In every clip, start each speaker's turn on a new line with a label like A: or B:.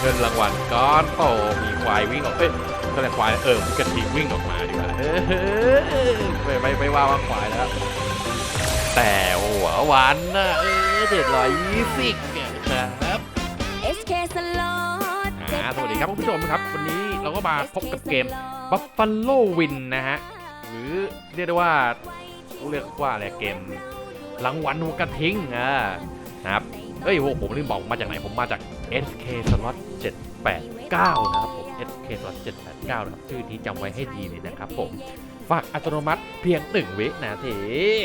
A: เงินรางวัลก้อนโตมีควายวิ่งออกเอ้ยก็เลยควายเออมีกระทิงวิ่งออกมาดีกว่าเออไม่ไม่ไม่ว่าว่าควายแล้ว แต่หัววันน่ะเออเจ็ดร้อยยี่สิบครับ
B: SK Slot
A: อ่าสวัสดีครับคุณผู้ชมครับ วันนี้เราก็มาพบกับเกม Buffalo Win นะฮะ หรือเรียกได้ว่าเรียกว่าอะไรเกมรางวัลหัวกระทิงอ่านะครับเอ้ยโหผมลืมบอกมาจากไหนผมมาจาก SK Slot 789 นะครับผม SK Slot 789 นะครับ ชื่อนี้จำไว้ให้ดีเลยนะครับผม ฝากอัตโนมัติเพียงหนึ่งวินาที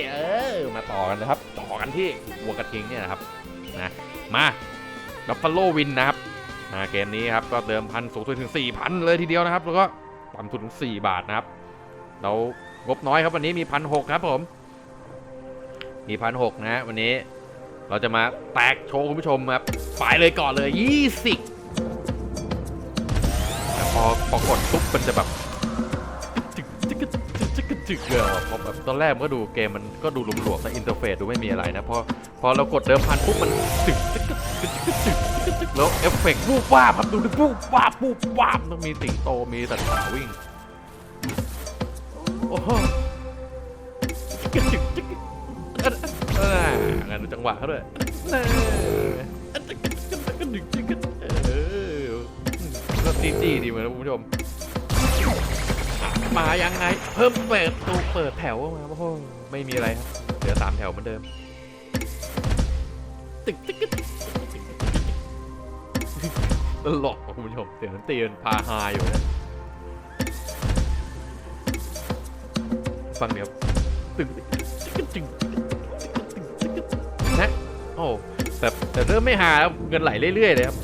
A: เออ มาต่อกันนะครับ ต่อกันที่วัวกระทิงเนี่ยนะครับ นะ มาบัฟฟาโลวินนะครับนะเกมนี้ครับ ก็เดิมพันสูงสุดถึง 4,000 เลยทีเดียวนะครับ แล้วก็ต่ำสุดถึง 4 บาทนะครับ เรางบน้อยครับวันนี้มีพันหครับผม มีพันหนะวันนี้ เราจะมาแตกโชว์คุณผู้ชมครับไปเลยก่อนเลย 20แต่พอพอกดปุ๊บมันจะแบบจึกจึกจึกจึกจึกจึกเอพอแบบตอนแรกมันก็ดูเกมมันก็ดูหลวมๆนะอินเทอร์เฟซดูไม่มีอะไรนะพอพอเรากดเดิมพันปุ๊บมันจึกจึกจึกจึกจึกจึกจึกแล้วเอฟเฟกต์วูบวาบครับดูดิวูบวาบวูบวาบต้องมีสิงโตมีสัตว์ป่าวิ่งโอ้โหจึกจึกจึก อองานดูจังหวะเขาด้วยเออจึกจึกจึกจึกจึกจึกเออก็ตีจี้ดีเหมือนกันคุณผู้ชม มายังไง เพิ่มเปิดตูเปิดแถวมาโอ้โหไม่มีอะไรครับเหลือสามแถวเหมือนเดิมตึกตึกตึกตึกตึกตึกตึกตลกอะคุณผู้ชมเสียงดนตรีมันพาฮาอยู่นะฟังเดี๋ยวตึกตึกตึกตึกตึกตึก โอ้แต่แต่เริ่มไม่ฮาแล้วเงินไหลเรื่อยๆเลยครับ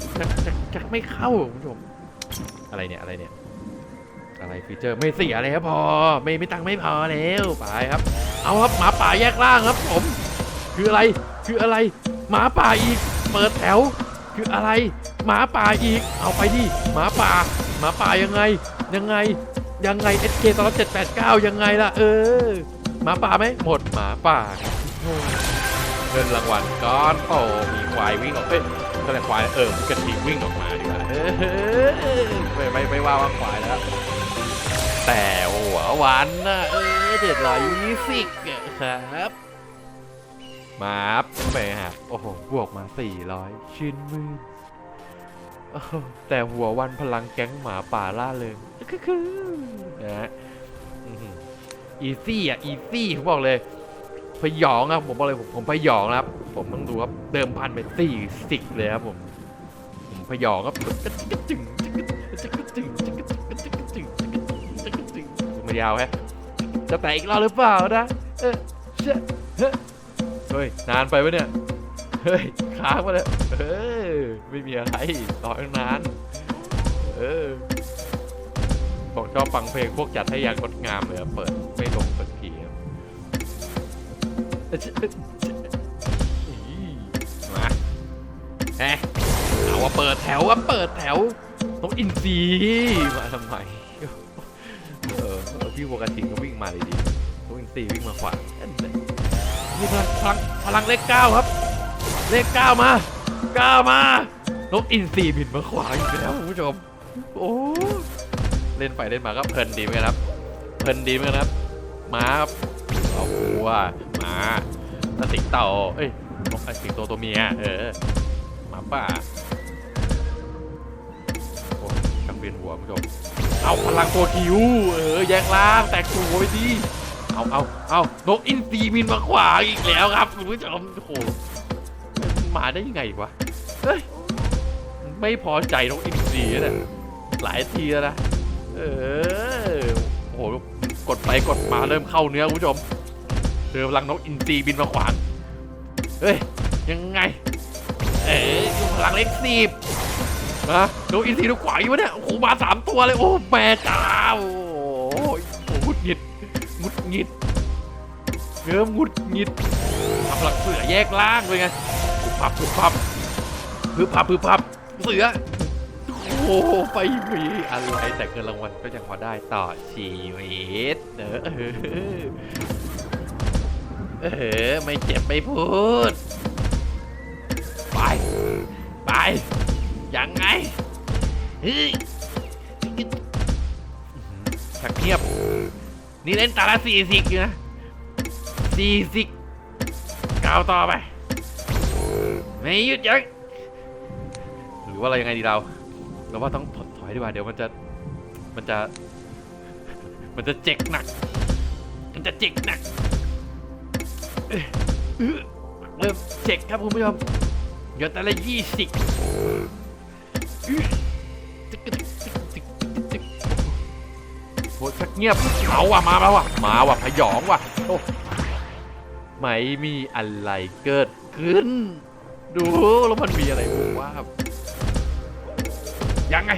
A: ชักไม่เข้าคุณผู้ชมอะไรเนี่ยอะไรเนี่ยอะไรฟีเจอร์ไม่เสียเลยครับพอ ไม่ไม่ตังไม่พอแล้วไปครับ เอาครับหมาป่าแยกล่างครับผม คืออะไรคืออะไรหมาป่าอีก เปิดแถว คืออะไรหมาป่าอีก เอาไปดิหมาป่าหมาป่ายังไง ยังไงยังไง SK ตอนเจ็ดแปดเก้ายังไงล่ะเออหมาป่าไหมหมดหมาป่าครับ เงินรางวัลก้อนโตมีควายวิ่งออกเอ้ยก็เลยควายเออมีกระทิงวิ่งออกมาดีกว่าเออไม่ไม่ไม่ว่าว่าควายแล้ว แต่หัววันน่ะเออเจ็ดร้อยยี่สิบครับ มาครับไปครับโอ้โหบวกมาสี่ร้อยชื่นมื่นโอ้โหแต่หัววันพลังแก๊งหมาป่าล่าเริงคือนะฮะอีซี่อะอีซี่ผมบอกเลย พยองครับผมบอกเลยผมพยองครับ ผมต้องดูครับเดิมพันไปสี่สิบเลยครับผมผมพยองครับมัยาวแฮะจะแตกอีกรอบหรือเปล่านะเออเฮ้ยนานไปปะเนี่ยเฮ้ยค้างมาเลยเออไม่มีอะไรต่อตั้งนานเออบอกชอบฟังเพลงพวกจัดให้ยางดงามเลยเปิดไม่ลงเปิด มาแฮะเอาว่าเปิดแถวว่าเปิดแถวต้องอินซีมาทำไมเออพี่วกระทิงก็วิ่งมาเลยดีต้องอินซีวิ่งมาขวานี่พลังพลังพลังเลขเก้าครับ เลขเก้ามาเก้ามา นกอินทรีบินมาขวาอีกแล้วคุณผู้ชมโอ้เล่นไปเล่นมาก็เพลินดีเหมือนกันครับเพลินดีเหมือนกันครับม้าครับเอาวัวม้า แล้วสิงโตเอ้ยนกไอสิงโตตัวเมีย เออหมาป่าโอ้กังเวียนหัวผู้ชมเอาพลังตัวคิวเออแยกล่างแตกตัวไว้ดีเอาเอาเอานกอินทรีบินมาขวาอีกแล้วครับคุณผู้ชมโอ้โหมาได้ยังไงวะเฮ้ยไม่พอใจนกอินทรีนี่ยหลายทีแล้วนะเออโอ้โหกดไปกดมาเริ่มเข้าเนื้อคุณผู้ชม เจอพลังนกอินทรีบินมาขวาง เฮ้ย ยังไง เอ๋ดูพลังเล็กสิบนะดูอินทรีดูขวางอยู่วะเนี่ยโอ้มาสามตัวเลย โอ้แม่จ้าโอ้โหหงุดหงิดหงุดหงิดเริ่มหงุดหงิดทำหลักเสือแยกล่างเลยไงพึบพับพึบพับพึบพับพึบพับเสือโอ้ไปมีอะไรแต่เกินรางวัลก็ยังพอได้ต่อชีวิตเนอะเออ เออ ไม่เจ็บ ไม่พูด ไป ไป ยังไงเฮ้ยชักเงียบ นี่เล่นตาละสี่สิกอยู่นะสี่สิกก้าวต่อไป ไม่หยุดยั้งหรือว่าอะไรยังไงดีเรา เราว่าต้องถดถอยดีกว่า เดี๋ยวมันจะ มันจะ มันจะเจ็กหนัก มันจะเจ็กหนัก เริ่มเจ็กครับคุณผู้ชมเดี๋ยวแต่ละยี่สิบโหชักเงียบเอาว่ะมาแล้วว่ะมาว่ะพยองว่ะโอ้ไม่มีอะไรเกิดขึ้น ดูแล้วมันมีอะไรบ้างว่ายังไง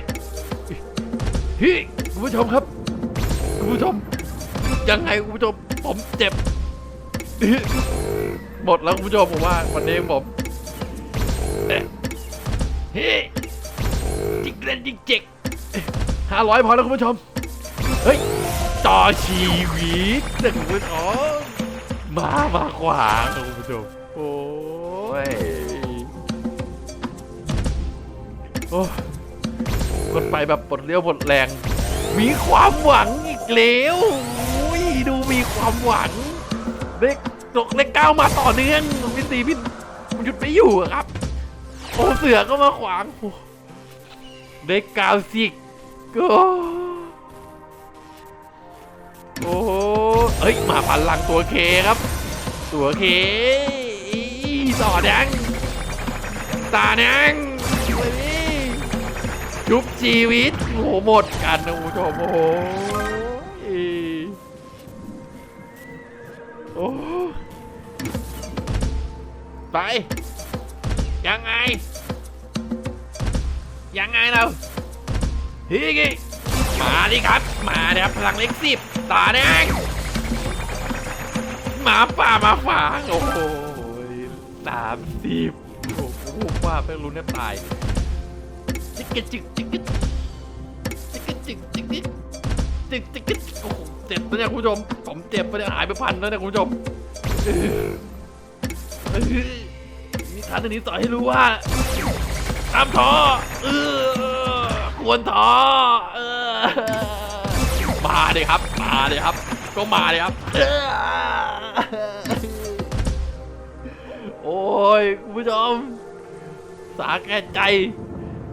A: ฮ้ยคุณผู้ชมครับ คุณผู้ชม ยังไงคุณผู้ชม ผมเจ็บ หมดแล้วคุณผู้ชมผมว่าวันนี้ผมเฮ้จิกเล่นจิกเจ็กห้าร้อยพอแล้วคุณผู้ชม เฮ้ยต่อชีวิตนะคุณผู้ชมมามาขวางคุณผู้ชมโอ้ยโอ้มันไปแบบปลดเลี้ยวปลดแรง มีความหวังอีกแล้วอุ้ยดูมีความหวังเล็ก ตกเล็กก้าวมาต่อเนื่องพี่ตีพี่มันหยุดไม่อยู่อะครับ โอ้เสือก็มาขวางโอ้เล็กก้าวสิกก็โอ้เอ้ยมาพลังตัวเคครับ ตัวเคอีต่อแดงตาแดงชุบชีวิตโอ้โหหมดกันนะคุณผู้ชมโอ้โหโอ้ ไป ยังไง ยังไงเราฮีกิมาดิครับ มาเดี๋ยพลังเล็กสิบตาแดงหมาป่ามาฝางโอ้โหสามสิบโอ้โหว่าเพิ่งรู้เนี่ยตายจิกกจิกจิกกจิกกจิกจิกกะจิกจิกโอ้โหเจ็บปะเนี่ยคุณผู้ชมผมเจ็บปะเนี่ยหายไปพันแล้วเนี่ยคุณผู้ชม เออเออมีฐานอันนี้ต่อให้รู้ว่าห้ามท้อเออควรท้อเออมาเลยครับ มาเลยครับ ก็มาเลยครับออโอ้ยคุณผู้ชม สาแก่ใจ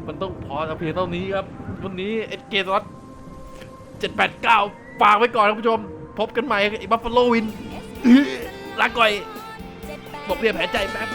A: มันต้องพอแต่เพียงเท่านี้ครับ วันนี้เอ็ดเกตวัตเจ็ดแปดเก้าฝากไว้ก่อนครับคุณผู้ชม พบกันใหม่อ้บัฟฟาโลวินลาก่อยบอกเรียนแผลใจแป๊บ